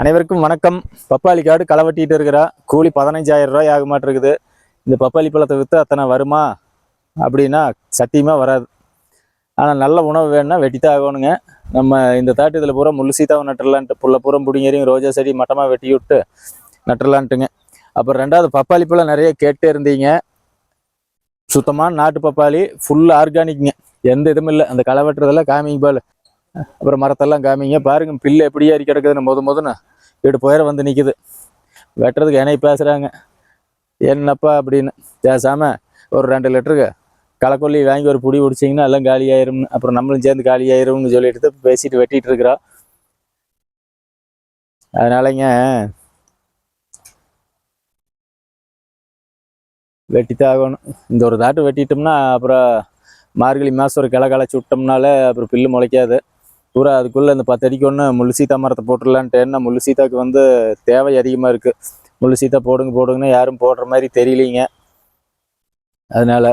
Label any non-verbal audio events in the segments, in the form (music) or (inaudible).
அனைவருக்கும் வணக்கம். பப்பாளி காடு களை வெட்டிட்டு இருக்கிறா. கூலி பதினஞ்சாயிரம் ரூபாய் ஆக மாட்டிருக்குது. இந்த பப்பாளி பழத்தை விற்று அத்தனை வருமா? அப்படின்னா சத்தியமாக வராது. ஆனால் நல்ல உணவு வேணும்னா வெட்டித்தான் ஆகணுங்க. நம்ம இந்த தாட்டு இதில் பூரா முள்ளு சீத்தாவை நட்டுடலான்ட்டு புள்ள பூரம் பிடிங்கறியும் ரோஜா செடி மட்டமாக வெட்டி விட்டு நட்டுடலான்ட்டுங்க அப்புறம் ரெண்டாவது பப்பாளி பழம் நிறைய கேட்டே இருந்தீங்க. சுத்தமான நாட்டு பப்பாளி ஃபுல் ஆர்கானிக்ங்க எந்த இதுவும் இல்லை. அந்த களை வெட்டுறதெல்லாம் காமிங் பால். அப்புறம் மரத்தெல்லாம் காமிங்க. பாருங்க பில்லு எப்படியே அரி கிடக்குதுன்னு முத முதன்னு வீடு போயிட வந்து நிற்குது வெட்டுறதுக்கு என்னை பேசுகிறாங்க என்னப்பா அப்படின்னு பேசாமல் ஒரு ரெண்டு லிட்டருக்கு களைக்கொல்லி வாங்கி ஒரு புடி பிடிச்சிங்கன்னா எல்லாம் காலி ஆயிரும்னு. அப்புறம் நம்மளும் சேர்ந்து காலி ஆயிரும்னு சொல்லிட்டு பேசிட்டு வெட்டிட்டு இருக்கிறோம் அதனாலங்க வெட்டித்தான் ஆகணும். இந்த ஒரு தாட்டு வெட்டிட்டோம்னா அப்புறம் மார்கழி மாதம் ஒரு கிளை களைச்சி விட்டோம்னாலே அப்புறம் பில்லு முளைக்காது. பூரா அதுக்குள்ளே இந்த பத்து அடிக்கு ஒன்று முள்ளு சீத்தா மரத்தை போட்டுடலான்ட்டு என்ன? முள்ளு சீத்தாக்கு வந்து தேவை அதிகமாக இருக்குது முள்ளு சீத்தா போடுங்க போடுங்கன்னு யாரும் போடுற மாதிரி தெரியலீங்க. அதனால்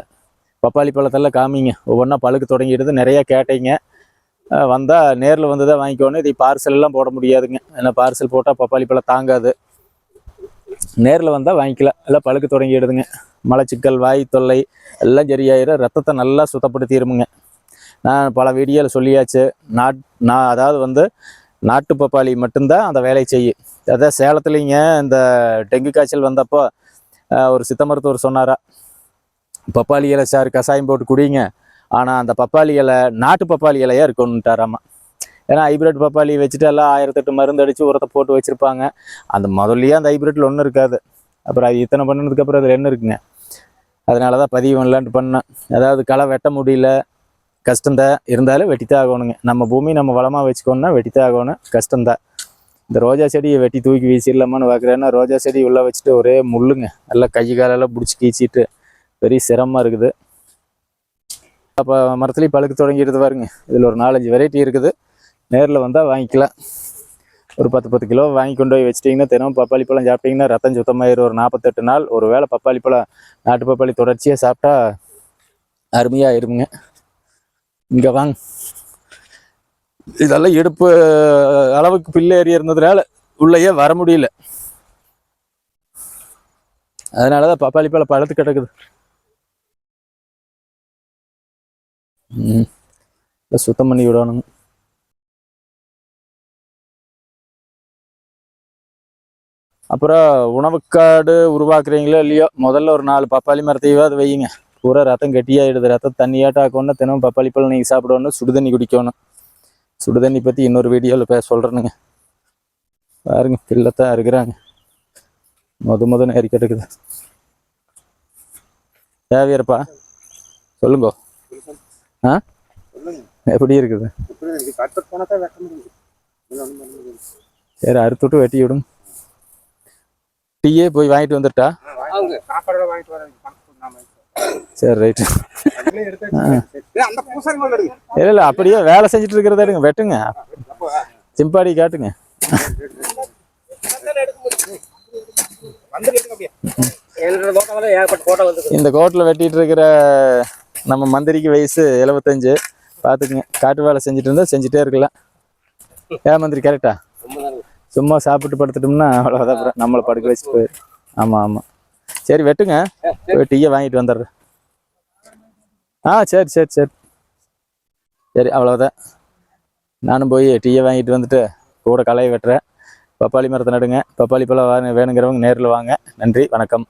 பப்பாளி பழத்தெல்லாம் காமிங்க. ஒவ்வொன்றா பழுக்க தொடங்கிடுது. நிறையா கேட்டீங்க. வந்தால் நேரில் வந்து தான் வாங்கிக்கணும். இதை பார்சல் எல்லாம் போட முடியாதுங்க. ஏன்னா பார்சல் போட்டால் பப்பாளி பழம் தாங்காது. நேரில் வந்தால் வாங்கிக்கலாம் எல்லாம் பழுக்க தொடங்கிடுதுங்க. மலச்சிக்கல் வாய் தொல்லை எல்லாம் சரியாயிரும். ரத்தத்தை நல்லா சுத்தப்படுத்திடுமுங்க. நான் பல வீடியோவில் சொல்லியாச்சு. நாட் நான் அதாவது வந்து நாட்டு பப்பாளி மட்டும்தான் அந்த வேலையை செய்யும் அதான் சேலத்துலேங்க இந்த டெங்கு காய்ச்சல் வந்தப்போ ஒரு சித்த மருத்துவர் சொன்னாரா பப்பாளி இலை சார் கஷாயம் போட்டு குடிங்க. ஆனால் அந்த பப்பாளி இலை நாட்டு பப்பாளி இலையாக இருக்கணுன்ட்டாராமா ஏன்னா ஹைபிரிட் பப்பாளி வச்சுட்டு எல்லாம் ஆயிரத்தெட்டு மருந்து அடித்து உரத்தை போட்டு வச்சுருப்பாங்க. அந்த முதல்லயே அந்த ஹைபிரிட்டில் ஒன்றும் இருக்காது. அப்புறம் அது இத்தனை பண்ணதுக்கப்புறம் அதில் என்ன இருக்குங்க? அதனால தான் பதிவு பண்ணலான்ட்டு பண்ணேன். அதாவது களை வெட்ட முடியல. கஷ்டம்தான் இருந்தாலும் வெட்டித்தான் ஆகணுங்க. நம்ம பூமி நம்ம வளமாக வச்சுக்கணும்னா வெட்டித்தான் ஆகணும். கஷ்டம்தான். இந்த ரோஜா செடியை வெட்டி தூக்கி வீசிடலாமான்னு பார்க்குறேன்னா ரோஜா செடி உள்ளே வச்சுட்டு ஒரே முள்ளுங்க. எல்லாம் கை காலெல்லாம் பிடிச்சி கீச்சிட்டு பெரிய சிரமமாக இருக்குது. அப்போ மரத்துலேயும் பழுக்க தொடங்கிடுது பாருங்க. இதில் ஒரு நாலஞ்சு வெரைட்டி இருக்குது. நேரில் வந்தால் வாங்கிக்கலாம். ஒரு பத்து பத்து கிலோ வாங்கி கொண்டு போய் வச்சிட்டிங்கன்னா தினமும் பப்பாளி பழம் சாப்பிட்டீங்கன்னா ரத்தம் சுத்தமாயிரும். ஒரு நாற்பத்தெட்டு நாள். ஒரு வேளை பப்பாளி பழம் நாட்டு பப்பாளி தொடர்ச்சியாக சாப்பிட்டா அருமையாக இருமுங்க இங்கே வாங்க. இதெல்லாம் இடுப்பு அளவுக்கு பில்லு ஏறி இருந்ததுனால உள்ளேயே வர முடியல. அதனால தான் பப்பாளி பழம் பழத்து கிடக்குது. ம். சுத்தம் பண்ணி விடணுங்க அப்புறம் உணவுக்காடு உருவாக்குறீங்களோ இல்லையோ முதல்ல ஒரு நாலு பப்பாளி மரத்தையாவது வையுங்க. பூரா ரத்தம் கெட்டியாயிடுது. ரத்தம் தண்ணியாட்டாக்கணும் தினமும் பப்பாளி பழம் நீங்கள் சாப்பிடணும் சுடுதண்ணி குடிக்கணும். சுடுதண்ணி பற்றி இன்னொரு வீடியோவில் பேச சொல்கிறேனுங்க பாருங்க பிள்ளைத்தான் இருக்கிறாங்க முத முத நேரி கிடக்குது. தேவையப்பா சொல்லுங்க. ஆ? எப்படி இருக்குது? சரி அறுத்துட்டு வெட்டி விடும் டீயே போய் வாங்கிட்டு வந்துட்டா? சாப்பாடு வாங்கிட்டு வர சரி ரைட்டு (laughs) இல்லை இல்லை அப்படியே வேலை செஞ்சுட்டு இருக்கிறத எடுங்க வெட்டுங்க. சிம்பாடி காட்டுங்க. இந்த கோட்டில் வெட்டிட்டு இருக்கிற நம்ம மந்திரிக்கு வயசு எழுபத்தஞ்சு. பார்த்துக்குங்க காட்டு வேலை செஞ்சுட்டு இருந்தா செஞ்சுட்டே இருக்கலாம். ஏன் மந்திரி கரெக்டா சும்மா சாப்பிட்டு படுத்துட்டோம்னா அவ்வளோதான் நம்மளை படுக்க வச்சு போயிரு. ஆமாம் ஆமாம் சரி வெட்டுங்க. போய் டீயை வாங்கிட்டு வந்துடுறேன். ஆ சரி சரி சரி. சரி அவ்வளோதான் நானும் போய் டீயை வாங்கிட்டு வந்துட்டு கூட களையை வெட்டுறேன். பப்பாளி மரத்தை நடுங்க. பப்பாளி பழம் வேணுங்கிறவங்க நேரில் வாங்க. நன்றி வணக்கம்.